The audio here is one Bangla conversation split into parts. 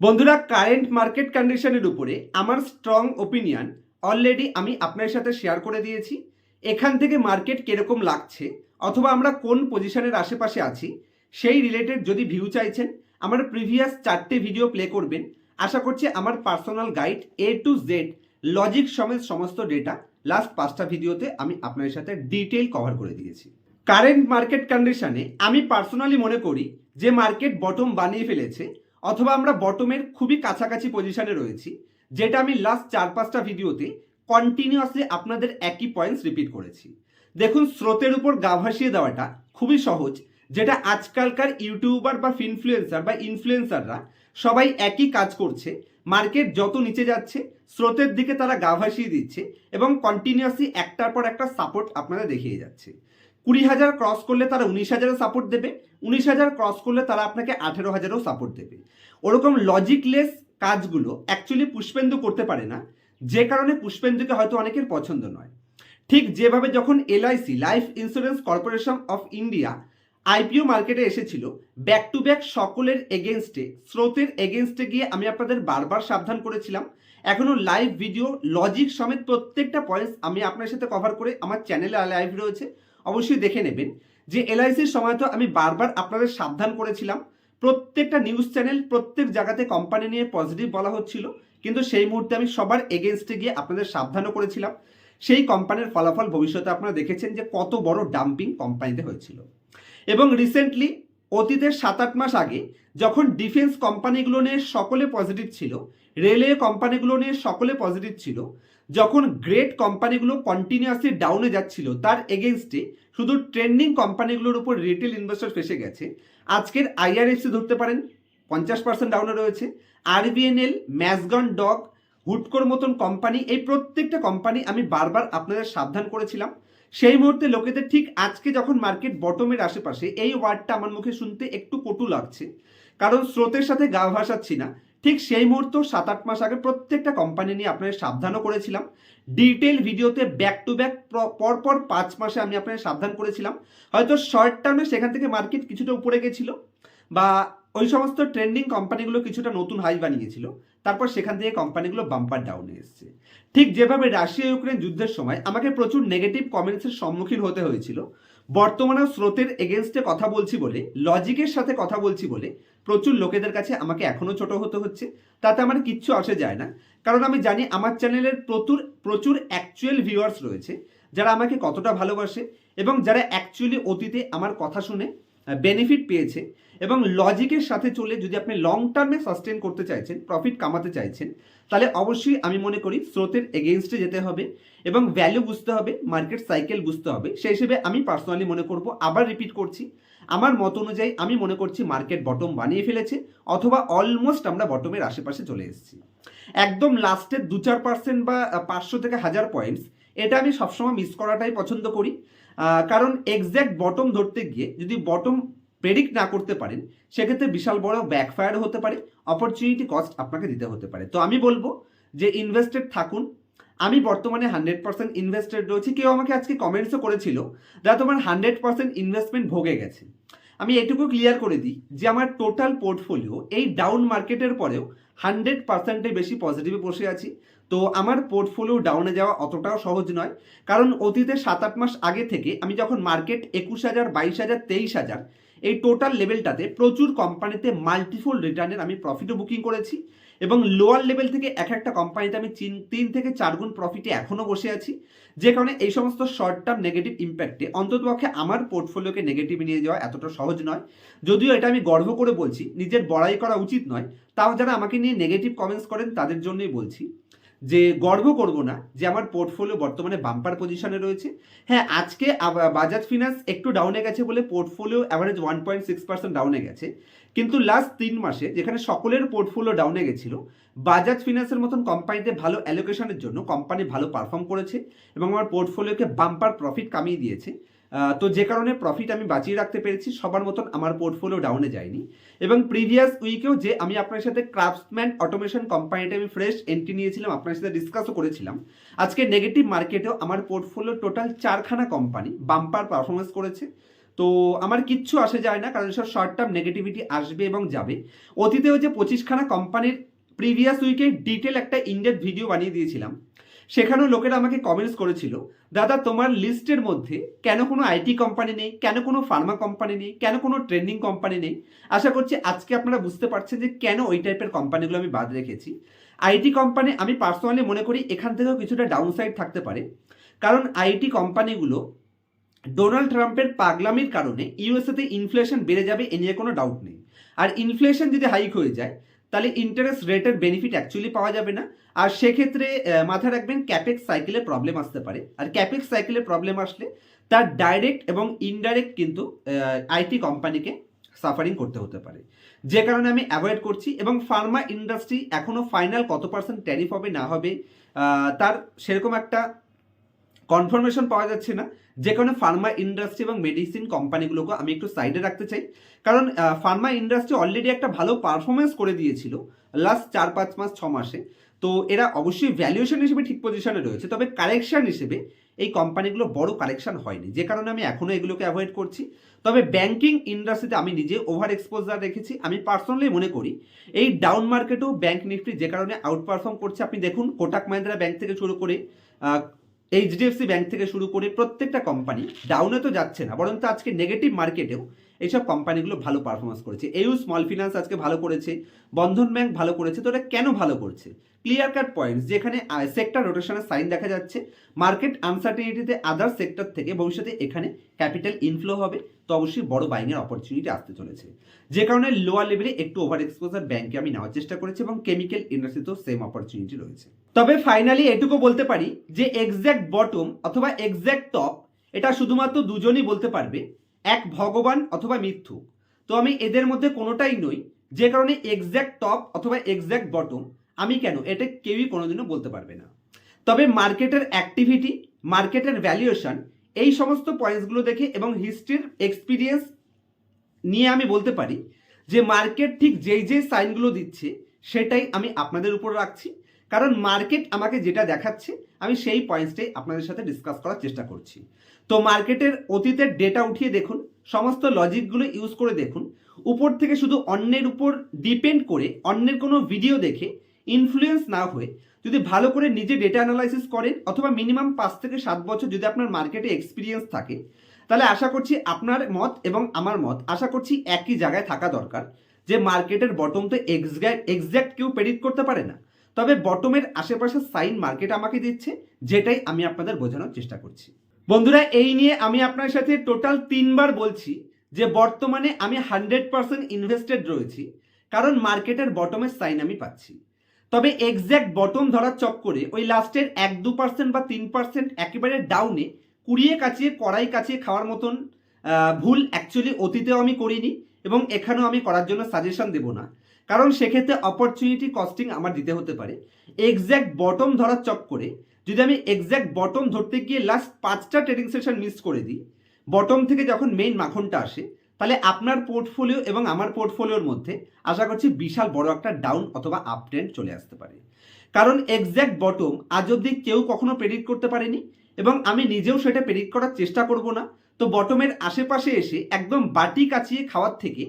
বন্ধুরা কারেন্ট মার্কেট কন্ডিশনের উপরে আমার স্ট্রং ওপিনিয়ন অলরেডি আমি আপনার সাথে শেয়ার করে দিয়েছি। এখান থেকে মার্কেট কীরকম লাগছে অথবা আমরা কোন পজিশনের আশেপাশে আছি, সেই রিলেটেড যদি ভিউ চাইছেন, আমার প্রিভিয়াস চারটে ভিডিও প্লে করবেন। আশা করছি আমার personal guide A to Z logic সমেত সমস্ত ডেটা লাস্ট পাঁচটা ভিডিওতে আমি আপনার সাথে ডিটেল কভার করে দিয়েছি। কারেন্ট মার্কেট কন্ডিশনে আমি পার্সোনালি মনে করি যে মার্কেট বটম বানিয়ে ফেলেছে। অথবা আমরা বটমের খুবই কাছাকাছি পজিশনে রয়েছি, যেটা আমি লাস্ট চার পাঁচটা ভিডিওতে কন্টিনিউয়াসলি আপনাদের একই পয়েন্টস রিপিট করেছি। দেখুন, স্রোতের উপর গা ভাসিয়ে দেওয়াটা খুবই সহজ, যেটা আজকালকার ইউটিউবার বা ফিনফ্লুয়েন্সার বা ইনফ্লুয়েন্সাররা সবাই একই কাজ করছে মার্কেট যত নিচে যাচ্ছে, স্রোতের দিকে তারা গা ভাসিয়ে দিচ্ছে এবং কন্টিনিউয়াসলি একটার পর একটা সাপোর্ট আপনারা দেখিয়ে যাচ্ছে। কুড়ি হাজার ক্রস করলে তারা উনিশ হাজারও সাপোর্ট দেবে, উনিশ হাজার ক্রস করলে তারা আপনাকে আঠেরো হাজারও সাপোর্ট দেবে। ওরকম লজিকলেস কাজগুলো অ্যাকচুয়ালি পুষ্পেন্দু করতে পারে না, যে কারণে পুষ্পেন্দুকে হয়তো অনেকের পছন্দ নয়। ঠিক যেভাবে যখন LIC life insurance corporation of India IPO মার্কেটে এসেছিল ব্যাক টু ব্যাক সকলের এগেনস্টে স্রোতের এগেনস্টে গিয়ে আমি আপনাদের বারবার সাবধান করেছিলাম। এখনও লাইভ ভিডিও লজিক সমেত প্রত্যেকটা পয়েন্টস আমি আপনার সাথে কভার করে আমার চ্যানেলে লাইভ রয়েছে। অবশ্যই দেখে নেবেন যে এলআইসির সময় তো আমি বারবার আপনাদের সাবধান করেছিলাম। প্রত্যেকটা নিউজ চ্যানেল প্রত্যেক জায়গাতে কোম্পানি নিয়ে পজিটিভ বলা হচ্ছিল, কিন্তু সেই মুহূর্তে আমি সবার এগেনস্টে গিয়ে আপনাদের সাবধানও করেছিলাম। সেই কোম্পানির ফলাফল ভবিষ্যতে আপনারা দেখেছেন যে কত বড় ডাম্পিং কোম্পানিতে হয়েছিল। এবং রিসেন্টলি অতীতের সাত আট মাস আগে যখন ডিফেন্স কোম্পানিগুলো নিয়ে সকলে পজিটিভ ছিল রেলওয়ে কোম্পানিগুলো নিয়ে সকলে পজিটিভ ছিল, যখন গ্রেট কোম্পানিগুলো কন্টিনিউয়াসলি ডাউনে যাচ্ছিল, তার এগেনস্টে শুধু ট্রেন্ডিং কোম্পানিগুলোর উপর রিটেল ইনভেস্টর ফেসে গেছে। আজকের আইআরএফসি ধরতে পারেন, পঞ্চাশ পার্সেন্ট ডাউনে রয়েছে। আরবিএনএল ম্যাসগন ডগ হুটকোর মতন কোম্পানি এই প্রত্যেকটা কোম্পানি আমি বারবার আপনাদের সাবধান করেছিলাম। সেই মুহূর্তে লোকেদের ঠিক আজকে যখন মার্কেট বটমের আশেপাশে, এই ওয়ার্ডটা আমার মুখে শুনতে একটু কটু লাগছে। কারণ স্রোতের সাথে গা ভাসাচ্ছি না। ঠিক সেই মুহূর্ত সাত আট মাস আগে প্রত্যেকটা কোম্পানি নিয়ে আপনাদের সাবধানও করেছিলাম। ডিটেল ভিডিওতে ব্যাক টু ব্যাক পরপর পাঁচ মাসে আমি আপনাদের সাবধান করেছিলাম। হয়তো শর্ট টার্মে সেখান থেকে মার্কেট কিছুটা উপরে গেছিল বা ওই সমস্ত ট্রেন্ডিং কোম্পানিগুলো কিছুটা নতুন হাই বানিয়েছিল। তারপর সেখান থেকে কোম্পানিগুলো বাম্পার ডাউনে এসছে। ঠিক যেভাবে রাশিয়া ইউক্রেন যুদ্ধের সময় আমাকে প্রচুর নেগেটিভ কমেন্টসের সম্মুখীন হতে হয়েছিল, বর্তমানেও স্রোতের এগেনস্টে কথা বলছি বলে লজিকের সাথে কথা বলছি বলে প্রচুর লোকেদের কাছে আমাকে এখনও ছোট হতে হচ্ছে। তাতে আমার কিচ্ছু আসে যায় না। কারণ আমি জানি আমার চ্যানেলের প্রচুর প্রচুর অ্যাকচুয়াল ভিউয়ার্স রয়েছে, যারা আমাকে কতটা ভালোবাসে এবং যারা অ্যাকচুয়ালি অতীতে আমার কথা শুনে বেনিফিট পেয়েছে এবং লজিকের সাথে চলে যদি আপনি লং টার্মে সাস্টেন করতে চাইছেন প্রফিট কামাতে চাইছেন, তাহলে অবশ্যই আমি মনে করি স্রোতের এগেনস্টে যেতে হবে এবং ভ্যালু বুঝতে হবে মার্কেট সাইকেল বুঝতে হবে। সেই হিসেবে আমি পার্সোনালি মনে করব, আবার রিপিট করছি। আমার মত অনুযায়ী আমি মনে করছি মার্কেট বটম বানিয়ে ফেলেছে অথবা অলমোস্ট আমরা বটমের আশেপাশে চলে এসেছি। একদম লাস্টের দু চার পার্সেন্ট বা পাঁচশো থেকে হাজার পয়েন্টস এটা আমি সবসময় মিস করাটাই পছন্দ করি। কারণ এক্স্যাক্ট বটম ধরতে গিয়ে যদি বটম প্রেডিক্ট না করতে পারেন, সেক্ষেত্রে বিশাল বড় ব্যাকফায়ার হতে পারে অপরচুনিটি কস্ট আপনাকে দিতে হতে পারে। তো আমি বলব যে ইনভেস্টেড থাকুন। আমি বর্তমানে হান্ড্রেড পার্সেন্ট ইনভেস্টেড রয়েছি। কেউ আমাকে আজকে কমেন্টসও করেছিল যা তোমার হান্ড্রেড পার্সেন্ট ইনভেস্টমেন্ট ভোগে গেছে। আমি এটুকু ক্লিয়ার করে দিই যে আমার টোটাল পোর্টফোলিও এই ডাউন মার্কেটের পরেও হান্ড্রেড পার্সেন্টে বেশি পজিটিভে বসে আছি। তো আমার পোর্টফোলিও ডাউনে যাওয়া অতটাও সহজ নয়। কারণ অতীতে সাত আট মাস আগে থেকে আমি যখন মার্কেট একুশ হাজার, বাইশ হাজার, তেইশ হাজার, এই টোটাল লেভেলটাতে প্রচুর কোম্পানিতে মাল্টিফোল রিটার্নের আমি প্রফিটও বুকিং করেছি। এবং লোয়ার লেভেল থেকে এক একটা কোম্পানিতে আমি তিন- তিন থেকে চার গুণ প্রফিটে এখনও বসে আছি, যে কারণে এই সমস্ত শর্ট টার্ম নেগেটিভ ইম্প্যাক্টে অন্ততপক্ষে আমার পোর্টফোলিওকে নেগেটিভে নিয়ে যাওয়া এতটা সহজ নয়। যদিও এটা আমি গর্ব করে বলছি, নিজের বড়াই করা উচিত নয়, তাও যারা আমাকে নিয়ে নেগেটিভ কমেন্টস করেন তাদের জন্যই বলছি যে গর্ব করব না যে আমার পোর্টফোলিও বর্তমানে বাম্পার পজিশনে রয়েছে। হ্যাঁ আজকে বাজাজ ফিনান্স একটু ডাউনে গেছে বলে portfolio average one point six percent ডাউনে গেছে। কিন্তু লাস্ট তিন মাসে যেখানে সকলের পোর্টফোলিও ডাউনে গেছিল বাজাজ ফিনান্সের মতন কোম্পানিতে ভালো অ্যালোকেশনের জন্য কোম্পানি ভালো পারফর্ম করেছে এবং আমার পোর্টফোলিওকে বাম্পার প্রফিট কামিয়ে দিয়েছে। তো যে কারণে প্রফিট আমি বাঁচিয়ে রাখতে পেরেছি, সবার মতন আমার পোর্টফোলিও ডাউনে যায়নি। এবং প্রিভিয়াস উইকেও যে আমি আপনার সাথে ক্রাফটসম্যান অটোমেশন কোম্পানিতে আমি ফ্রেশ এন্ট্রি নিয়েছিলাম, আপনার সাথে ডিসকাসও করেছিলাম। আজকে নেগেটিভ মার্কেটেও আমার পোর্টফোলিও টোটাল চারখানা কোম্পানি বাম্পার পারফরমেন্স করেছে। তো আমার কিচ্ছু আসে যায় না, কারণ সব শর্ট টার্ম নেগেটিভিটি আসবে এবং যাবে। অতীতেও যে পঁচিশখানা কোম্পানির প্রিভিয়াস উইকে ডিটেল একটা ইন্ডেপ ভিডিও বানিয়ে দিয়েছিলাম। সেখানেও লোকেরা আমাকে কমেন্টস করেছিল, দাদা, তোমার লিস্টের মধ্যে কেন কোনো আইটি কোম্পানি নেই? কেন কোনো ফার্মা কোম্পানি নেই? কেন কোনো ট্রেন্ডিং কোম্পানি নেই? আশা করছি আজকে আপনারা বুঝতে পারছেন যে কেন ওই টাইপের কোম্পানিগুলো আমি বাদ রেখেছি। আইটি কোম্পানি আমি পার্সোনালি মনে করি এখান থেকেও কিছুটা ডাউন সাইড থাকতে পারে। কারণ আইটি কোম্পানিগুলো ডোনাল্ড ট্রাম্পের পাগলামির কারণে ইউএসএতে ইনফ্লেশন বেড়ে যাবে এ নিয়ে কোনো ডাউট নেই। আর ইনফ্লেশন যদি হাইক হয়ে যায়, তাহলে ইন্টারেস্ট রেটের বেনিফিট অ্যাকচুয়ালি পাওয়া যাবে না। আর সেক্ষেত্রে মাথায় রাখবেন ক্যাপেক্স সাইকেলে প্রবলেম আসতে পারে। আর ক্যাপেক্স সাইকেলে প্রবলেম আসলে তার ডাইরেক্ট এবং ইনডাইরেক্ট কিন্তু আইটি কোম্পানিকে সাফারিং করতে হতে পারে। যে কারণে আমি অ্যাভয়েড করছি এবং ফার্মা ইন্ডাস্ট্রি এখনও ফাইনাল কত পার্সেন্ট ট্যারিফ হবে না হবে তার সেরকম একটা কনফার্মেশন পাওয়া যাচ্ছে না। যে কারণে ফার্মা ইন্ডাস্ট্রি এবং মেডিসিন কোম্পানিগুলোকে আমি একটু সাইডে রাখতে চাই। কারণ ফার্মা ইন্ডাস্ট্রি অলরেডি একটা ভালো পারফরমেন্স করে দিয়েছিল লাস্ট চার পাঁচ মাস, ছ মাসে। তো এরা অবশ্যই ভ্যালুয়েশন হিসেবে ঠিক পজিশনে রয়েছে। তবে কারেকশন হিসেবে এই কোম্পানিগুলো বড় কারেকশন হয়নি। যে কারণে আমি এখনও এগুলোকে অ্যাভয়েড করছি। তবে ব্যাংকিং ইন্ডাস্ট্রিতে আমি নিজে ওভার এক্সপোজার রেখেছি। আমি পার্সোনালি মনে করি, এই ডাউন মার্কেটেও ব্যাংক নিফটি যে কারণে আউট পারফর্ম করছে। আপনি দেখুন কোটাক মাহিন্দ্রা ব্যাংক থেকে শুরু করে এইচডিএফসি ব্যাংক থেকে শুরু করে প্রত্যেকটা কোম্পানি ডাউনে তো যাচ্ছে না বরং তো আজকে নেগেটিভ মার্কেটেও এইসব কোম্পানিগুলো ভালো পারফরমেন্স করেছে। এউ স্মল ফিনান্স আজকে ভালো করেছে, বন্ধন ব্যাংক ভালো করেছে, তো এটা কেন ভালো করছে? ক্লিয়ার কাট পয়েন্টস যেখানে সেক্টর রোটেশনের সাইন দেখা যাচ্ছে মার্কেট আনসার্টেনিটিতে আদার সেক্টর থেকে ভবিষ্যতে এখানে ক্যাপিটাল ইনফ্লো হবে, তো অবশ্যই বড় বাইংয়ের অপরচুনিটি আসতে চলেছে। যে কারণে লোয়ার লেভেলে একটু ওভার এক্সপোজার ব্যাংকে আমি নেওয়ার চেষ্টা করেছি এবং কেমিক্যাল ইন্ডাস্ট্রিতেও সেম অপরচুনিটি রয়েছে। তবে ফাইনালি এটুকু বলতে পারি যে এক্স্যাক্ট বটম অথবা এক্স্যাক্ট টপ এটা শুধুমাত্র দুজনই বলতে পারবে এক ভগবান অথবা মিথ্যুক তো আমি এদের মধ্যে কোনোটাই নই, যে কারণে এক্স্যাক্ট টপ অথবা এক্স্যাক্ট বটম আমি কেন এটা কেউই কোনোদিনও বলতে পারবে না। তবে মার্কেটের অ্যাক্টিভিটি মার্কেটের ভ্যালুয়েশন এই সমস্ত পয়েন্টসগুলো দেখে এবং হিস্ট্রির এক্সপিরিয়েন্স নিয়ে আমি বলতে পারি যে মার্কেট ঠিক যেই যেই সাইনগুলো দিচ্ছে সেটাই আমি আপনাদের উপর রাখছি। কারণ মার্কেট আমাকে যেটা দেখাচ্ছে আমি সেই পয়েন্টসটাই আপনাদের সাথে ডিসকাস করার চেষ্টা করছি। তো মার্কেটের অতীতের ডেটা উঠিয়ে দেখুন, সমস্ত লজিকগুলো ইউজ করে দেখুন। উপর থেকে শুধু অন্যের উপর ডিপেন্ড করে, অন্যের কোনো ভিডিও দেখে ইনফ্লুয়েন্স না হয়ে যদি ভালো করে নিজে ডেটা অ্যানালাইসিস করেন, অথবা মিনিমাম পাঁচ থেকে সাত বছর যদি আপনার মার্কেটে এক্সপিরিয়েন্স থাকে, তাহলে আশা করছি আপনার মত এবং আমার মত, আশা করছি একই জায়গায় থাকা দরকার, যে মার্কেটের বটম তো এক্সাক্ট এক্সাক্ট কেউ প্রেডিক্ট করতে পারে না। তবে বটমের আশেপাশে সাইন মার্কেট আমাকে দিচ্ছে, যেটাই আমি আপনাদের বোঝানোর চেষ্টা করছি। বন্ধুরা, এই নিয়ে আমি আপনার সাথে টোটাল তিনবার বলছি যে বর্তমানে আমি হান্ড্রেড পার্সেন্ট ইনভেস্টেড রয়েছি, কারণ মার্কেটের বটমের সাইন আমি পাচ্ছি। তবে এক্স্যাক্ট বটম ধরার চক্করে ওই লাস্টের এক দু পার্সেন্ট বা তিন পার্সেন্ট একেবারে ডাউনে কুড়িয়ে কাচিয়ে, কড়াই কাচিয়ে খাওয়ার মতন ভুল অ্যাকচুয়ালি অতীতেও আমি করিনি এবং এখানেও আমি করার জন্য সাজেশন দেব না। কারণ সেক্ষেত্রে অপরচুনিটি কস্টিং আমার দিতে হতে পারে। এক্স্যাক্ট বটম ধরার চক্করে যদি আমি এক্স্যাক্ট বটম ধরতে গিয়ে লাস্ট পাঁচটা ট্রেডিং সেশন মিস করে দিই বটম থেকে যখন মেইন মাখনটা আসে, তাহলে আপনার পোর্টফোলিও এবং আমার পোর্টফোলিওর মধ্যে আশা করছি বিশাল বড় একটা ডাউন অথবা আপ ট্রেন্ড চলে আসতে পারে। কারণ এক্স্যাক্ট বটম আজ অব্দি কেউ কখনো প্রেডিক্ট করতে পারেনি এবং আমি নিজেও সেটা প্রেডিক্ট করার চেষ্টা করব না। তো বটমের আশেপাশে এসে একদম বাটি কাচিয়ে খাওয়ার থেকে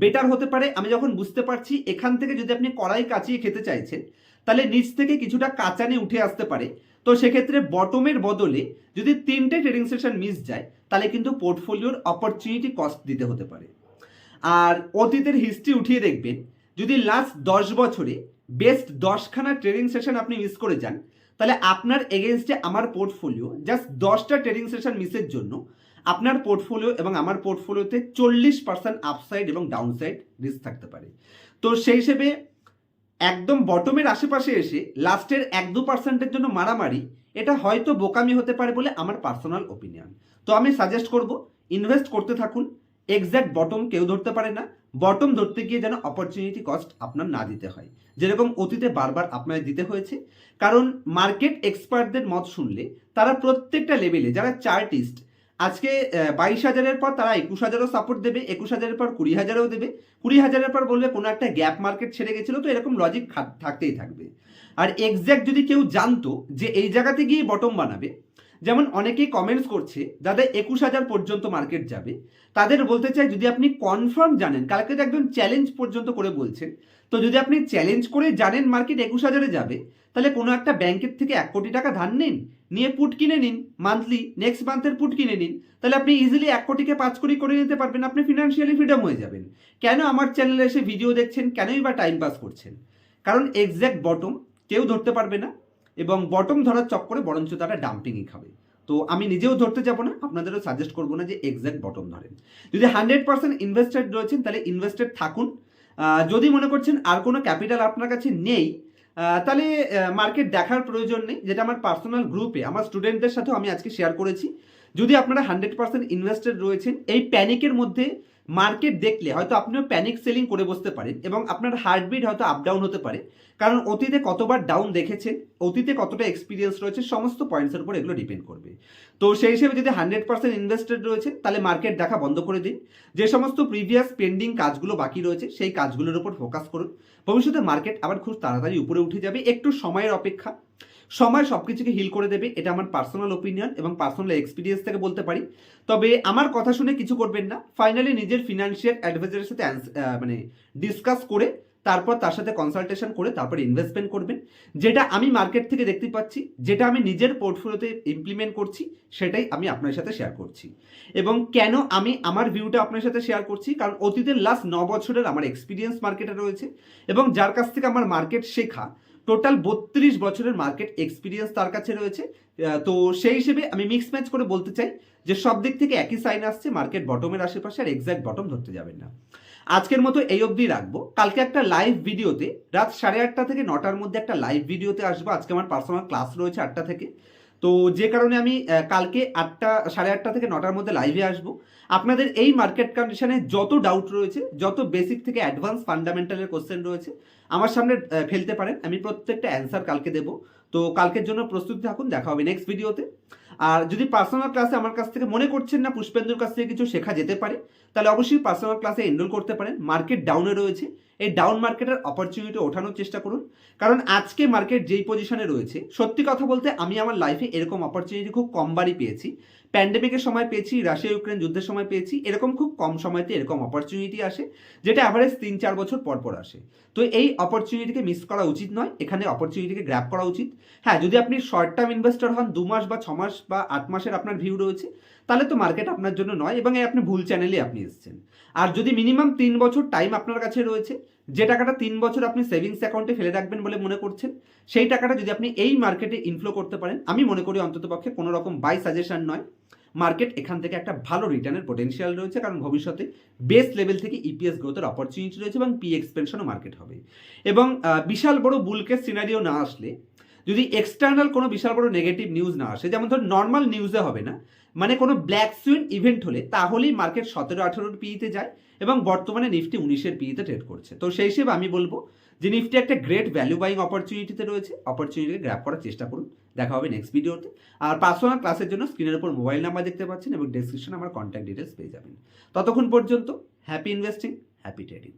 বেটার হতে পারে, আমি যখন বুঝতে পারছি এখান থেকে যদি আপনি কড়াই কাচিয়ে খেতে চাইছেন, তাহলে নিচ থেকে কিছুটা কাঁচানে উঠে আসতে পারে। তো সেক্ষেত্রে বটমের বদলে যদি তিনটে ট্রেডিং সেশন মিস যায়, তাহলে কিন্তু পোর্টফোলিওর অপরচুনিটি কস্ট দিতে হতে পারে। আর অতীতের হিস্ট্রি উঠিয়ে দেখবেন, যদি লাস্ট দশ বছরে বেস্ট দশখানা ট্রেডিং সেশন আপনি মিস করে যান, তাহলে আপনার এগেনস্টে আমার পোর্টফোলিও জাস্ট দশটা ট্রেডিং সেশন মিসের জন্য আপনার পোর্টফোলিও এবং আমার পোর্টফোলিওতে চল্লিশ পার্সেন্ট আপসাইড এবং ডাউনসাইড রিস্ক থাকতে পারে। তো সেই হিসেবে একদম বটমের আশেপাশে এসে লাস্টের এক দু পার্সেন্টের জন্য মারামারি, এটা হয়তো বোকামি হতে পারে বলে আমার পার্সোনাল ওপিনিয়ন তো আমি সাজেস্ট করব ইনভেস্ট করতে থাকুন এক্স্যাক্ট বটম কেউ ধরতে পারে না বটম ধরতে গিয়ে যেন অপরচুনিটি কস্ট আপনার না দিতে হয়। যেরকম অতীতে বারবার আপনার দিতে হয়েছে, কারণ মার্কেট এক্সপার্টদের মত শুনলে তারা প্রত্যেকটা লেভেলে যারা চার্টিস্ট আজকে বাইশ হাজারের পর তারা একুশ হাজারও সাপোর্ট দেবে, একুশ হাজারের পর কুড়ি হাজারও দেবে। কুড়ি হাজারের পর বলবে কোনো একটা গ্যাপ মার্কেট ছেড়ে গেছিল, তো এরকম লজিক থাকতেই থাকবে। আর এক্স্যাক্ট যদি কেউ জানতো যে এই জায়গাতে গিয়ে বটম বানাবে, যেমন অনেকেই কমেন্টস করছে, যাদের একুশ হাজার পর্যন্ত মার্কেট যাবে, তাদের বলতে চাই যদি আপনি কনফার্ম জানেন, কালকে তো একজন চ্যালেঞ্জ পর্যন্ত করে বলছেন, তো যদি আপনি চ্যালেঞ্জ করে জানেন মার্কেট একুশ হাজারে যাবে, তাহলে কোনো একটা ব্যাংকের থেকে এক কোটি টাকা ধার নিন নিয়ে পুট কিনে নিন মান্থলি নেক্সট মান্থের পুট কিনে নিন, তাহলে আপনি ইজিলি এক কোটিকে পাঁচ কোটি করে নিতে পারবেন, আপনি ফিনান্সিয়ালি ফ্রিডম হয়ে যাবেন। কেন আমার চ্যানেলে এসে ভিডিও দেখছেন? কেনই বা টাইম পাস করছেন? কারণ এক্স্যাক্ট বটম কেউ ধরতে পারবে না, এবং বটম ধরার চক্করে বরঞ্চ তারা ডাম্পিংই খাবে। তো আমি নিজেও ধরতে যাব না, আপনাদেরও সাজেস্ট করব না যে এক্স্যাক্ট বটম ধরেন। যদি হান্ড্রেড পার্সেন্ট ইনভেস্টেড রয়েছেন, তাহলে ইনভেস্টেড থাকুন। যদি মনে করছেন আর কোনো ক্যাপিটাল আপনার কাছে নেই তাহলে মার্কেট দেখার প্রয়োজন নেই, যেটা আমার পার্সোনাল গ্রুপে আমার স্টুডেন্টদের সাথেও আমি আজকে শেয়ার করেছি। যদি আপনারা হান্ড্রেড পার্সেন্ট ইনভেস্টেড রয়েছেন, এই প্যানিকের মধ্যে মার্কেট দেখলে হয়তো আপনিও প্যানিক সেলিং করে বসতে পারেন এবং আপনার হার্টবিট হয়তো আপ ডাউন হতে পারে। কারণ অতীতে কতবার ডাউন দেখেছেন, অতীতে কতটা এক্সপিরিয়েন্স রয়েছে, সমস্ত পয়েন্টসের উপর এগুলো ডিপেন্ড করবে। তো সেই হিসেবে যদি হান্ড্রেড পার্সেন্ট ইনভেস্টেড রয়েছে, তাহলে মার্কেট দেখা বন্ধ করে দিন। যে সমস্ত প্রিভিয়াস পেন্ডিং কাজগুলো বাকি রয়েছে, সেই কাজগুলোর উপর ফোকাস করুন। ভবিষ্যতে মার্কেট আবার খুব তাড়াতাড়ি উপরে উঠে যাবে, একটু সময়ের অপেক্ষা। সময় সব কিছুকে হিল করে দেবে, এটা আমার পার্সোনাল ওপিনিয়ন এবং পার্সোনাল এক্সপিরিয়েন্স থেকে বলতে পারি। তবে আমার কথা শুনে কিছু করবেন না। ফাইনালি নিজের ফিনান্সিয়াল অ্যাডভাইজারের সাথে মানে ডিসকাস করে, তারপর তার সাথে কনসালটেশন করে, তারপর ইনভেস্টমেন্ট করবেন। যেটা আমি মার্কেট থেকে দেখতে পাচ্ছি, যেটা আমি নিজের পোর্টফোলিওতে ইমপ্লিমেন্ট করছি, সেটাই আমি আপনার সাথে শেয়ার করছি। এবং কেন আমি আমার ভিউটা আপনার সাথে শেয়ার করছি, কারণ অতীতের লাস্ট ন বছরের আমার এক্সপিরিয়েন্স মার্কেটে রয়েছে। এবং যার কাছ থেকে আমার মার্কেট শেখা টোটাল বত্রিশ বছরের মার্কেট এক্সপিরিয়েন্স তার কাছে রয়েছে। তো সেই হিসেবে আমি মিক্স ম্যাচ করে বলতে চাই যে সব দিক থেকে একই সাইন আসছে মার্কেট বটমের আশেপাশে আর এক্স্যাক্ট বটম ধরতে যাবেন না। আজকের মতো এই অবধি রাখব। কালকে একটা লাইভ ভিডিওতে রাত সাড়ে আটটা থেকে নটার মধ্যে একটা লাইভ ভিডিওতে আসব। আজকে আমার পার্সোনাল ক্লাস রয়েছে আটটা থেকে। তো যে কারণে আমি কালকে আটটা, সাড়ে আটটা থেকে নটার মধ্যে লাইভে আসব। আপনাদের এই মার্কেট কন্ডিশনে যত ডাউট রয়েছে, যত বেসিক থেকে অ্যাডভান্স ফান্ডামেন্টালের কোশ্চেন রয়েছে, আমার সামনে ফেলতে পারেন। আমি প্রত্যেকটা অ্যান্সার কালকে দেবো। তো কালকের জন্য প্রস্তুতি থাকুন, দেখা হবে নেক্সট ভিডিওতে আর যদি পার্সোনাল ক্লাসে আমার কাছ থেকে মনে করছেন না, পুষ্পেন্দুর কাছ থেকে কিছু শেখা যেতে পারে, তাহলে অবশ্যই পার্সোনাল ক্লাসে এনরোল করতে পারেন। মার্কেট ডাউনে রয়েছে। এই ডাউন মার্কেটের অপরচুনিটি ওঠানোর চেষ্টা করুন। কারণ আজকে মার্কেট যেই পজিশনে রয়েছে, সত্যি কথা বলতে আমি আমার লাইফে এরকম অপরচুনিটি খুব কমবারই পেয়েছি। প্যান্ডেমিকের সময় পেয়েছি রাশিয়া ইউক্রেন যুদ্ধের সময় পেয়েছি, এরকম খুব কম সময়তে এরকম অপরচুনিটি আসে, যেটা অ্যাভারেজ তিন চার বছর পর পর আসে। তো এই অপরচুনিটিকে মিস করা উচিত নয়, এখানে অপরচুনিটিকে গ্র্যাপ করা উচিত। হ্যাঁ যদি আপনি শর্ট টার্ম ইনভেস্টর হন দু মাস বা ছ মাস বা আট মাসের আপনার ভিউ রয়েছে, তাহলে তো মার্কেট আপনার জন্য নয় এবং এই আপনি ভুল চ্যানেলে আপনি এসেছেন। আর যদি মিনিমাম তিন বছর টাইম আপনার কাছে রয়েছে, যে টাকাটা তিন বছর আপনি সেভিংস অ্যাকাউন্টে ফেলে রাখবেন বলে মনে করছেন, সেই টাকাটা যদি আপনি এই মার্কেটে ইনফ্লো করতে পারেন, আমি মনে করি অন্ততপক্ষে কোনো রকম বাই সাজেশন নয়। মার্কেট এখান থেকে একটা ভালো রিটার্নের পোটেনশিয়াল রয়েছে, কারণ ভবিষ্যতে বেস লেভেল থেকে ইপিএস গ্রোথের অপরচুনিটি রয়েছে এবং পি এক্সপেনশনও মার্কেট হবে। এবং বিশাল বড় বুলকেস সিনারিও না আসলে যদি এক্সটার্নাল কোনো বিশাল বড় নেগেটিভ নিউজ না আসে, যেমন ধর নর্মাল নিউজে হবে না মানে কোনো ব্ল্যাক সুইন ইভেন্ট হলে তাহলেই মার্কেট সতেরো আঠেরোর পিইতে যায় এবং বর্তমানে নিফটি উনিশের পিইতে ট্রেড করছে। তো সেই হিসেবে আমি বলব যে নিফটি একটা গ্রেট ভ্যালু বাইং অপরচুনিটিতে রয়েছে। অপরচুনিটিকে গ্র্যাপ করার চেষ্টা করুন। দেখা হবে নেক্সট ভিডিওতে আর পার্সোনাল ক্লাসের জন্য স্ক্রিনের উপর মোবাইল নাম্বার দেখতে পাচ্ছেন এবং ডেসক্রিপশনে আমার কন্ট্যাক্ট ডিটেলস পেয়ে যাবেন। ততক্ষণ পর্যন্ত হ্যাপি ইনভেস্টিং হ্যাপি ট্রেডিং